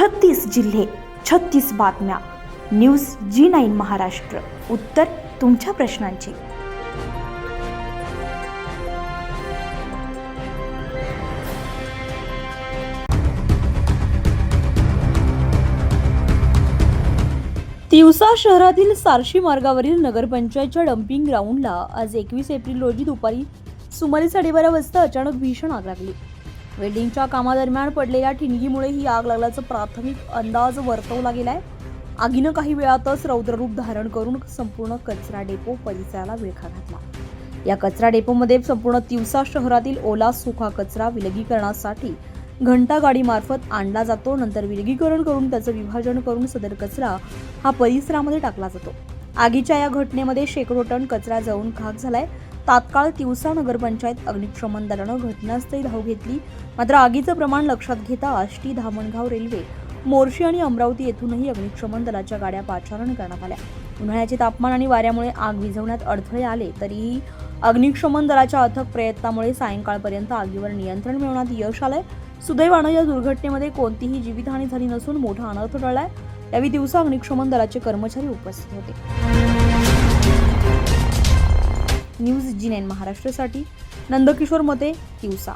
छत्तीस जिल्हे छत्तीस बातम्या. News G nine Maharashtra. उत्तर तुमच्या प्रश्नांची. तिवसा शहरातील सारशी मार्गावरील नगरपंचायतच्या डम्पिंग ग्राउंडला आज एकवीस एप्रिल रोजी दुपारी सुमारे साडेबारा वाजता अचानक भीषण आग लागली. वेल्डिंगच्या कामादरम्यान पडलेल्या ठिणगीमुळे ही आग लागल्याचा प्राथमिक अंदाज वर्तवला गेलाय. आगीनं काही वेळातच रौद्ररूप धारण करून संपूर्ण कचरा डेपो परिसराला विळखा घातला. या कचरा डेपोमध्ये संपूर्ण तिवसा शहरातील ओला सुका कचरा विलगीकरणासाठी घंटा गाडीमार्फत आणला जातो. नंतर विलगीकरण करून त्याचं विभाजन करून सदर कचरा हा परिसरामध्ये टाकला जातो. आगीच्या या घटनेमध्ये शेकडो टन कचरा जळून खाक झालाय. तात्काळ तिवसा नगरपंचायत अग्निशमन दलानं घटनास्थळी धाव घेतली. मात्र आगीचं प्रमाण लक्षात घेता आष्टी धामणगाव रेल्वे मोर्शी आणि अमरावती येथूनही अग्निशमन दलाच्या गाड्या पाचारण करण्यात आल्या. उन्हाळ्याचे तापमान आणि वाऱ्यामुळे आग विझवण्यात अडथळे आले तरीही अग्निशमन दलाच्या अथक प्रयत्नामुळे सायंकाळपर्यंत आगीवर नियंत्रण मिळवण्यात यश आलंय. सुदैवानं या दुर्घटनेमध्ये कोणतीही जीवितहानी झाली नसून मोठा अनर्थ टळलाय. यावेळी दिवसा अग्निशमन दलाचे कर्मचारी उपस्थित होते. न्यूज जी नाईन महाराष्ट्रासाठी नंदकिशोर मते दिवसा.